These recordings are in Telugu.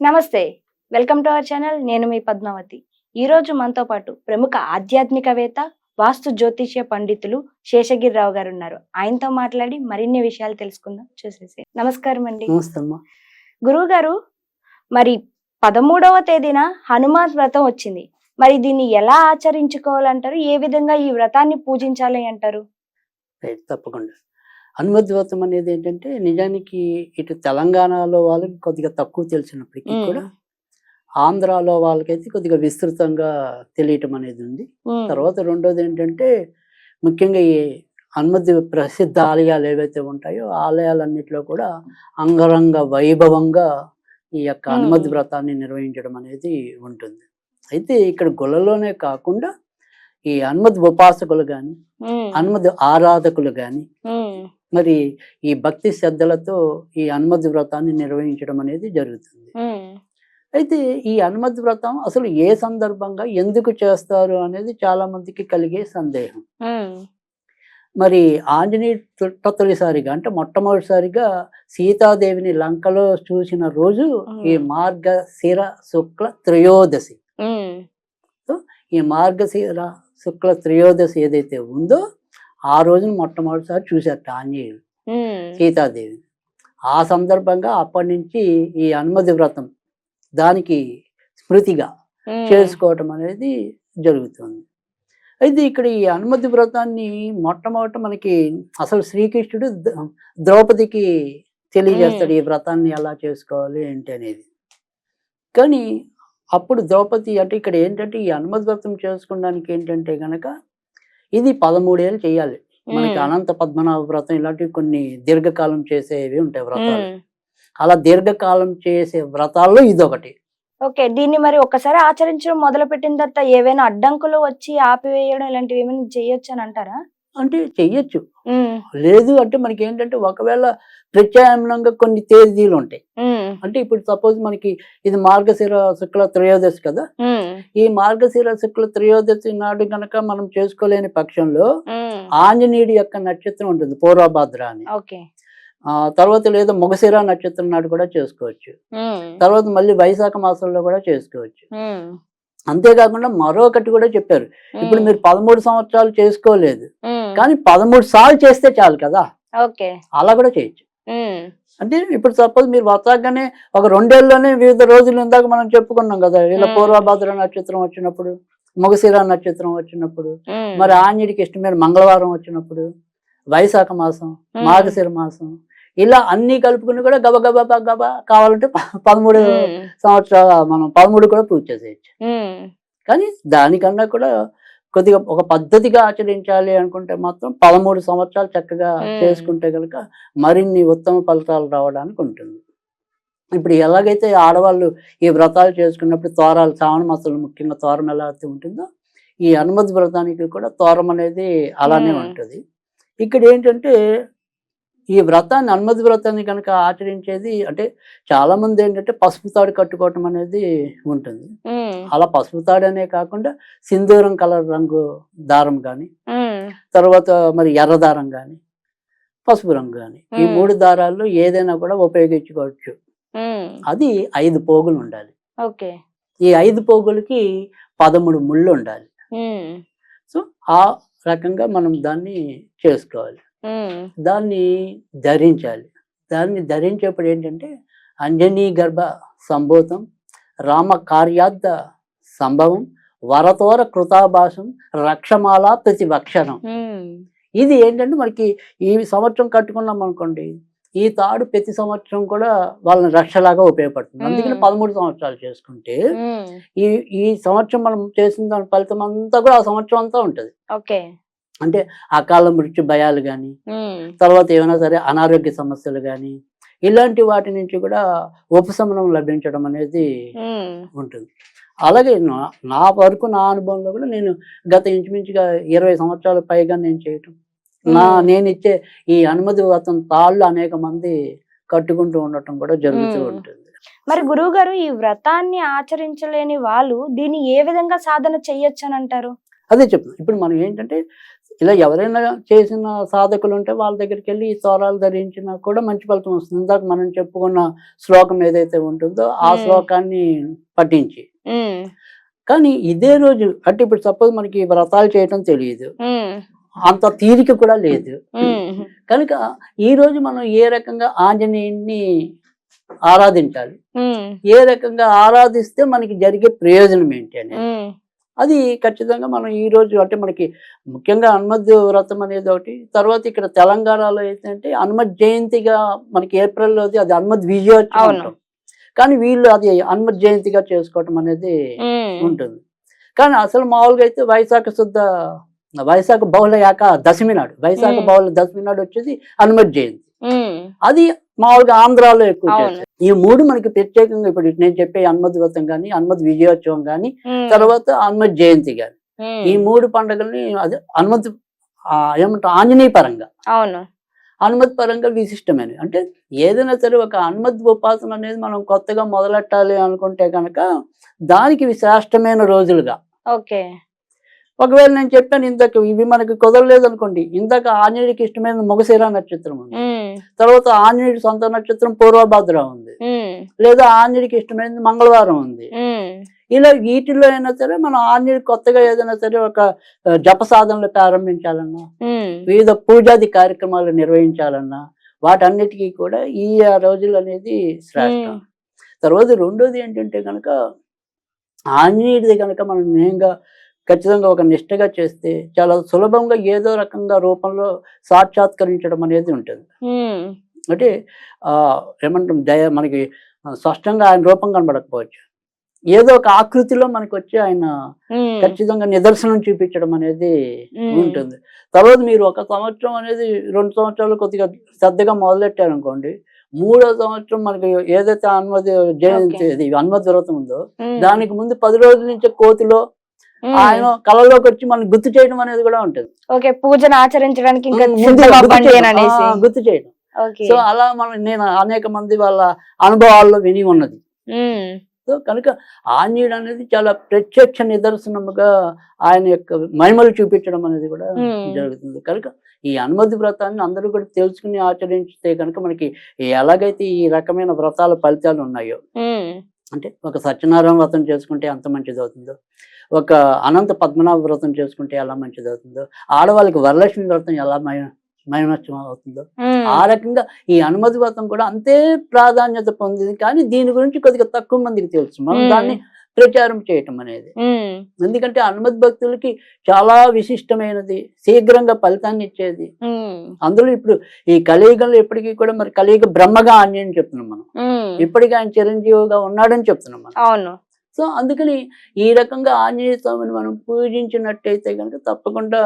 నమస్తే వెల్కమ్ టు అవర్ ఛానల్. నేను మీ పద్మావతి. ఈ రోజు మనతో పాటు ప్రముఖ ఆధ్యాత్మికవేత్త వాస్తు జ్యోతిష్య పండితులు శేషగిరిరావు గారు ఉన్నారు ఆయనతో మాట్లాడి మరిన్ని విషయాలు తెలుసుకుందాం. చూసేసి నమస్కారం అండి. గురువు గారు మరి పదమూడవ తేదీన హనుమాన్ వ్రతం వచ్చింది. మరి దీన్ని ఎలా ఆచరించుకోవాలంటారు? ఏ విధంగా ఈ వ్రతాన్ని పూజించాలి అంటారు? తప్పకుండా. హనుమద్వ్రతం అనేది ఏంటంటే నిజానికి ఇటు తెలంగాణలో వాళ్ళకి కొద్దిగా తక్కువ తెలిసినప్పటికీ కూడా ఆంధ్రాలో వాళ్ళకైతే కొద్దిగా విస్తృతంగా తెలియటం అనేది ఉంది. తర్వాత రెండోది ఏంటంటే ముఖ్యంగా ఈ హనుమద్ ప్రసిద్ధ ఆలయాలు ఏవైతే ఉంటాయో ఆలయాలన్నింటిలో కూడా అంగరంగ వైభవంగా ఈ యొక్క మ్మ్. హనుమద్ వ్రతాన్ని నిర్వహించడం అనేది ఉంటుంది. అయితే ఇక్కడ గుళ్ళలోనే కాకుండా ఈ హనుమద్ ఉపాసకులు కానీ హనుమద్ ఆరాధకులు కానీ మరి ఈ భక్తి శ్రద్ధలతో ఈ హనుమద్ వ్రతాన్ని నిర్వహించడం అనేది జరుగుతుంది. అయితే ఈ హనుమద్ వ్రతం అసలు ఏ సందర్భంగా ఎందుకు చేస్తారు అనేది చాలా మందికి కలిగే సందేహం. మరి ఆంజనేయ తొలిసారిగా అంటే మొట్టమొదటిసారిగా సీతాదేవిని లంకలో చూసిన రోజు ఈ మార్గశిర శుక్ల త్రయోదశి. ఈ మార్గశిర శుక్ల త్రయోదశి ఏదైతే ఉందో ఆ రోజున మొట్టమొదటిసారి చూశారట ఆంజనేయులు ఉమ్, సీతాదేవిని. ఆ సందర్భంగా అప్పటి నుంచి ఈ హనుమతి వ్రతం దానికి స్మృతిగా చేసుకోవటం అనేది జరుగుతుంది. అయితే ఇక్కడ ఈ హనుమతి వ్రతాన్ని మొట్టమొదట మనకి అసలు శ్రీకృష్ణుడు ద్రౌపదికి తెలియజేస్తాడు ఈ వ్రతాన్ని ఎలా చేసుకోవాలి ఏంటి అనేది. కానీ అప్పుడు ద్రౌపది అంటే ఇక్కడ ఏంటంటే ఈ హనుమతి వ్రతం చేసుకోవడానికి ఏంటంటే గనక ఇది పదమూడేళ్ళు చేయాలి. మనకి అనంత పద్మనాభ వ్రతం ఇలాంటివి కొన్ని దీర్ఘకాలం చేసేవి ఉంటాయి వ్రతాలు. అలా దీర్ఘకాలం చేసే వ్రతాల్లో ఇదొకటి. ఓకే దీన్ని మరి ఒక్కసారి ఆచరించడం మొదలు పెట్టిన తర్వాత ఏవైనా అడ్డంకులు వచ్చి ఆపివేయడం ఇలాంటివి ఏమైనా చేయొచ్చు అని అంటారా? అంటే చెయ్యొచ్చు. లేదు అంటే మనకి ఏంటంటే ఒకవేళ ప్రత్యామ్నాయంగా కొన్ని తేదీలు ఉంటాయి అంటే ఇప్పుడు సపోజ్ మనకి ఇది మార్గశిర శుక్ల త్రయోదశి కదా? ఈ మార్గశిర శుక్ల త్రయోదశి నాడు గనక మనం చేసుకోలేని పక్షంలో. ఆంజనేయుడి యొక్క నక్షత్రం ఉంటుంది పూర్వభద్ర అని. తర్వాత లేదా మొగశిర నక్షత్రం నాడు కూడా చేసుకోవచ్చు. తర్వాత మళ్ళీ వైశాఖ మాసంలో కూడా చేసుకోవచ్చు. అంతేకాకుండా మరొకటి కూడా చెప్పారు. ఇప్పుడు మీరు పదమూడు సంవత్సరాలు చేసుకోలేదు. కానీ పదమూడు సార్లు చేస్తే చాలు కదా? అలా కూడా చేయొచ్చు. అంటే ఇప్పుడు సపోజ్ మీరు వస్తాగానే ఒక రెండేళ్ళలోనే వివిధ రోజులు ఇందాక మనం చెప్పుకున్నాం కదా ఇలా. పూర్వభద్ర నక్షత్రం వచ్చినప్పుడు మొగశిర నక్షత్రం వచ్చినప్పుడు మరి ఆంజనేయుడికి ఇష్టమైన మంగళవారం వచ్చినప్పుడు వైశాఖ మాసం మార్గశిర మాసం ఇలా అన్ని కలుపుకుని కూడా గబ గబ కావాలంటే పదమూడు సంవత్సరాలు మనం పదమూడు కూడా పూర్తి చేసేయచ్చు. కానీ దానికన్నా కూడా కొద్దిగా ఒక పద్ధతిగా ఆచరించాలి అనుకుంటే మాత్రం పదమూడు సంవత్సరాలు చక్కగా. చేసుకుంటే కనుక మరిన్ని ఉత్తమ ఫలితాలు రావడానికి ఉంటుంది ఇప్పుడు ఎలాగైతే ఆడవాళ్ళు ఈ వ్రతాలు చేసుకున్నప్పుడు తోరాలు శ్రావణ మాసంలో ముఖ్యంగా తోరం ఎలా అయితే ఉంటుందో ఈ హనుమతి వ్రతానికి కూడా తోరం అనేది అలానే. ఉంటుంది ఇక్కడ ఏంటంటే ఈ వ్రతాన్ని హనుమతి వ్రతాన్ని కనుక ఆచరించేది అంటే చాలా మంది ఏంటంటే పసుపు తాడు కట్టుకోవటం అనేది ఉంటుంది. అలా పసుపు తాడనే కాకుండా సింధూరం కలర్ రంగు దారం కానీ తర్వాత మరి ఎర్ర దారం కానీ పసుపు రంగు కానీ ఈ. మూడు దారాల్లో ఏదైనా కూడా ఉపయోగించుకోవచ్చు. అది ఐదు పోగులు ఉండాలి. ఓకే. ఈ ఐదు పోగులకి పదమూడు ముళ్ళు ఉండాలి. సో ఆ రకంగా మనం దాన్ని చేసుకోవాలి. దాన్ని ధరించాలి. దాన్ని ధరించేప్పుడు ఏంటంటే అంజనీ గర్భ సంభూతం రామ కార్యార్థ సంభవం వరతోర కృతాభాసం రక్షమాల ప్రతివక్షణం ఉమ్, ఇది ఏంటంటే మనకి ఈ సంవత్సరం కట్టుకున్నాం అనుకోండి ఈ తాడు ప్రతి సంవత్సరం కూడా వాళ్ళని రక్షలాగా ఉపయోగపడుతుంది. అందుకని. పదమూడు సంవత్సరాలు చేసుకుంటే ఈ ఈ సంవత్సరం మనం చేసిన దాని ఫలితం అంతా కూడా ఆ సంవత్సరం అంతా ఉంటుంది. ఓకే. అంటే అకాల మృత్యు భయాలు కానీ తర్వాత ఏమైనా సరే అనారోగ్య సమస్యలు కానీ ఇలాంటి వాటి నుంచి కూడా ఉపశమనం లభించడం అనేది ఉంటుంది. అలాగే నా వరకు నా అనుభవంలో కూడా నేను గత ఇంచుమించుగా ఇరవై సంవత్సరాల పైగా నేను చేయటం. నా. నేను ఇచ్చే ఈ అనుమతి వ్రతం తాళ్ళు అనేక మంది కట్టుకుంటూ ఉండటం కూడా జరుగుతూ. ఉంటుంది. మరి గురువు గారు ఈ వ్రతాన్ని ఆచరించలేని వాళ్ళు దీన్ని ఏ విధంగా సాధన చెయ్యొచ్చు అని అంటారు అదే చెప్తున్నాను ఇప్పుడు మనం ఏంటంటే ఇలా ఎవరైనా చేసిన సాధకులు ఉంటే వాళ్ళ దగ్గరికి వెళ్ళి ఈ తోరాలు ధరించినా కూడా మంచి ఫలితం వస్తుంది. ఇందాక మనం చెప్పుకున్న శ్లోకం ఏదైతే ఉంటుందో ఆ. శ్లోకాన్ని పఠించి. కానీ ఇదే రోజు అంటే ఇప్పుడు సపోజ్ మనకి వ్రతాలు చేయటం తెలియదు. అంత తీరిక కూడా లేదు. కనుక ఈ రోజు మనం ఏ రకంగా ఆంజనేయుణ్ణి ఆరాధించాలి? ఏ రకంగా ఆరాధిస్తే మనకి జరిగే ప్రయోజనం ఏంటి అనేది? అది ఖచ్చితంగా మనం ఈ రోజు అంటే మనకి ముఖ్యంగా హనుమద్ వ్రతం అనేది ఒకటి. తర్వాత ఇక్కడ తెలంగాణలో ఏంటంటే హనుమత్ జయంతిగా మనకి ఏప్రిల్లోది అది హనుమద్ విజయోత్సవం. కానీ వీళ్ళు అది హనుమత్ జయంతిగా చేసుకోవటం అనేది ఉంటుంది. కానీ అసలు మామూలుగా అయితే వైశాఖ శుద్ధ వైశాఖ బహుళ యాక దశమి నాడు. వైశాఖ. బహుళ దశమి నాడు వచ్చేది హనుమత్ జయంతి. అది మామూలుగా ఆంధ్రాలో ఎక్కువ ఈ మూడు మనకి ప్రత్యేకంగా ఇప్పుడు నేను చెప్పే హనుమద్ వ్రతం కానీ హనుమద్ విజయోత్సవం కానీ తర్వాత హనుమత్ జయంతి కానీ ఉమ్, ఈ మూడు పండుగల్ని అదే హనుమత్ ఏమంటారు ఆంజనేయ పరంగా. అవును. హనుమత్ పరంగా విశిష్టమైనవి. అంటే ఏదైనా సరే ఒక హనుమత్ ఉపాసన అనేది మనం కొత్తగా మొదలెట్టాలి అనుకుంటే కనుక దానికి శ్రేష్టమైన రోజులుగా. ఓకే. ఒకవేళ నేను చెప్పాను ఇందాక ఇవి మనకి కుదరలేదు అనుకోండి ఇందాక ఆంజనేయుడికి ఇష్టమైన మొగశిర నక్షత్రం ఉంది. తర్వాత ఆంజనేయుడి సొంత నక్షత్రం పూర్వభద్ర ఉంది. లేదా ఆంజనేయుడికి ఇష్టమైనది మంగళవారం ఉంది. ఇలా వీటిలో అయినా సరే మనం ఆంజనేయుడు కొత్తగా ఏదైనా సరే ఒక జప సాధనలు ప్రారంభించాలన్నా వివిధ పూజాది కార్యక్రమాలు నిర్వహించాలన్నా వాటన్నిటికీ కూడా ఈ రోజులు అనేది శ్రేష్టం. తర్వాత రెండోది ఏంటంటే కనుక ఆంజనేయుడిది కనుక మనం నేంగా ఖచ్చితంగా ఒక నిష్టగా చేస్తే చాలా సులభంగా ఏదో రకంగా రూపంలో సాక్షాత్కరించడం అనేది ఉంటుంది. అంటే ఆ ఏమంటాం దయ మనకి స్పష్టంగా ఆయన రూపం కనబడకపోవచ్చు. ఏదో ఒక ఆకృతిలో మనకి వచ్చి ఆయన ఖచ్చితంగా నిదర్శనం చూపించడం అనేది ఉంటుంది. తర్వాత మీరు ఒక సంవత్సరం అనేది రెండు సంవత్సరాలు కొద్దిగా శ్రద్ధగా మొదలెట్టారు అనుకోండి మూడో సంవత్సరం మనకి ఏదైతే హనుమతి జయంతి హనుమతి వ్రతం ఉందో దానికి ముందు పది రోజుల నుంచి కోతిలో ఆయన కళలోకి వచ్చి మనం గుర్తు చేయడం అనేది కూడా ఉంటుంది. ఓకే పూజను ఆచరించడానికి గుర్తు చేయడం. సో అలా మనం నేను అనేక మంది వాళ్ళ అనుభవాల్లో విని ఉన్నది. సో కనుక ఆంజనేయుడు అనేది చాలా ప్రత్యక్ష నిదర్శనముగా ఆయన యొక్క మహిమలు చూపించడం అనేది కూడా. జరుగుతుంది. కనుక ఈ హనుమతి వ్రతాన్ని అందరూ కూడా తెలుసుకుని ఆచరించితే కనుక మనకి ఎలాగైతే ఈ రకమైన వ్రతాల ఫలితాలు ఉన్నాయో అంటే ఒక సత్యనారాయణ వ్రతం చేసుకుంటే ఎంత మంచిది అవుతుందో? ఒక అనంత పద్మనాభ వ్రతం చేసుకుంటే ఎలా మంచిది అవుతుందో? ఆడవాళ్ళకి వరలక్ష్మి వ్రతం ఎలా మయ మయనష్టం అవుతుందో? ఆ రకంగా ఈ అనుమతి వ్రతం కూడా అంతే ప్రాధాన్యత పొందింది. కానీ దీని గురించి కొద్దిగా తక్కువ మందికి తెలుసు. మనం. దాన్ని ప్రచారం చేయటం అనేది. ఎందుకంటే అనుమతి భక్తులకి చాలా విశిష్టమైనది శీఘ్రంగా ఫలితాన్ని ఇచ్చేది. అందులో ఇప్పుడు ఈ కలియుగంలో ఎప్పటికీ కూడా మరి కలియుగ బ్రహ్మగా ఆంజనేయుని చెప్తున్నాం మనం. ఇప్పటికీ ఆయన చిరంజీవిగా ఉన్నాడని చెప్తున్నాం మనం. అవును. సో అందుకని ఈ రకంగా ఆంజనేయ స్వామిని మనం పూజించినట్టయితే కనుక తప్పకుండా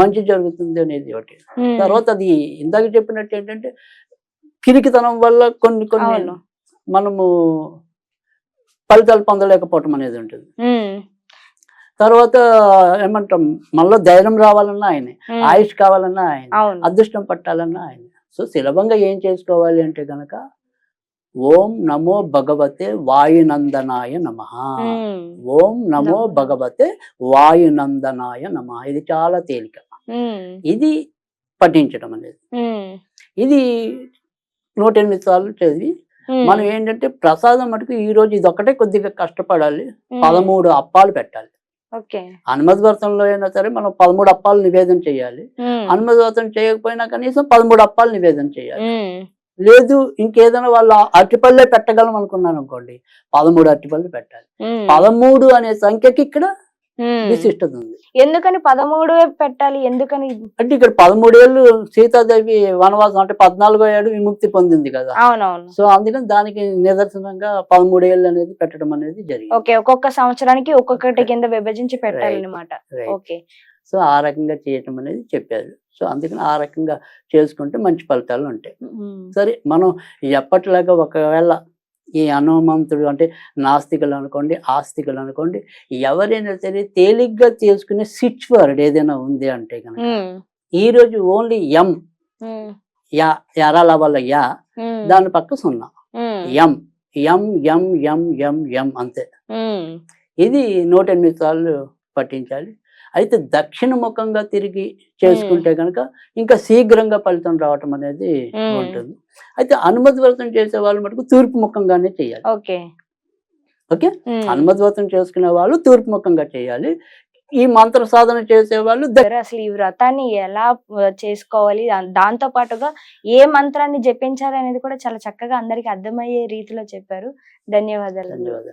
మంచి జరుగుతుంది అనేది ఒకటి. తర్వాత అది ఇందాక చెప్పినట్టు ఏంటంటే కిరికితనం వల్ల కొన్ని కొన్ని. మనము ఫలితాలు పొందలేకపోవటం అనేది ఉంటుంది. తర్వాత ఏమంటాం మళ్ళీ ధైర్యం రావాలన్నా ఆయనే ఆయుష్ కావాలన్నా ఆయన అదృష్టం పట్టాలన్నా ఆయన. సో సులభంగా ఏం చేసుకోవాలి అంటే గనక ఓం నమో భగవతే వాయునందనాయ నమ. ఓం నమో. భగవతే వాయునందనాయ నమ. ఇది చాలా తేలిక. ఇది పఠించడం అనేది. ఇది నూట ఎనిమిది సార్లు చదివి మనం ఏంటంటే ప్రసాదం మటుకు ఈ రోజు ఇది ఒకటే కొద్దిగా కష్టపడాలి. పదమూడు అప్పాలు పెట్టాలి. ఓకే. హనుమతి వ్రతంలో అయినా సరే మనం పదమూడు అప్పాలు నివేదన చేయాలి. ఉమ్, హనుమతి వ్రతం చేయకపోయినా కనీసం పదమూడు అప్పాలు నివేదన చేయాలి. లేదు ఇంకేదైనా వాళ్ళు అరటిపళ్ళే పెట్టగలం అనుకున్నాను అనుకోండి. పదమూడు అరటిపళ్ళు పెట్టాలి. పదమూడు అనే సంఖ్యకి ఇక్కడ. విశిష్టత ఉంది ఎందుకని పదమూడు పెట్టాలి? ఎందుకని అంటే ఇక్కడ పదమూడేళ్ళు సీతాదేవి వనవాసం అంటే పద్నాలుగో ఏడు విముక్తి పొందింది కదా. అవునవును. సో అందుకని దానికి నిదర్శనంగా పదమూడేళ్ళు అనేది పెట్టడం అనేది జరిగింది. ఓకే ఒక్కొక్క సంవత్సరానికి ఒక్కొక్కటి కింద విభజించి పెట్టాలన్నమాట. ఓకే. సో ఆ రకంగా చేయటం అనేది చెప్పారు. సో అందుకని ఆ రకంగా చేసుకుంటే మంచి ఫలితాలు ఉంటాయి. సరే మనం ఎప్పటిలాగా ఒకవేళ ఈ హనుమంతుడు అంటే నాస్తికులు అనుకోండి ఆస్తికులు అనుకోండి ఎవరైనా సరే తేలిగ్గా చేసుకునే స్విచ్ వర్డ్ ఏదైనా ఉంది అంటే కనుక ఉమ్, ఈ రోజు ఓన్లీ ఎం. యా ఎరాల వల్ల యా. దాని పక్క సున్నా. ఎం. ఎం ఎం ఎం ఎం ఎం అంతే. ఇది నూట ఎనిమిది సార్లు పట్టించాలి. అయితే దక్షిణ ముఖంగా తిరిగి చేసుకుంటే కనుక ఇంకా శీఘ్రంగా ఫలితం రావటం అనేది. ఉంటుంది. అయితే అనుమతి వ్రతం చేసే వాళ్ళు మటుకు తూర్పు ముఖంగానే చేయాలి. ఓకే. అనుమతి వ్రతం చేసుకునే వాళ్ళు తూర్పు ముఖంగా చేయాలి. ఈ మంత్ర సాధన చేసే వాళ్ళు అసలు ఈ వ్రతాన్ని ఎలా చేసుకోవాలి? దాంతో పాటుగా ఏ మంత్రాన్ని జపించాలి అనేది కూడా చాలా చక్కగా అందరికి అర్థమయ్యే రీతిలో చెప్పారు. ధన్యవాదాలు ధన్యవాదాలు.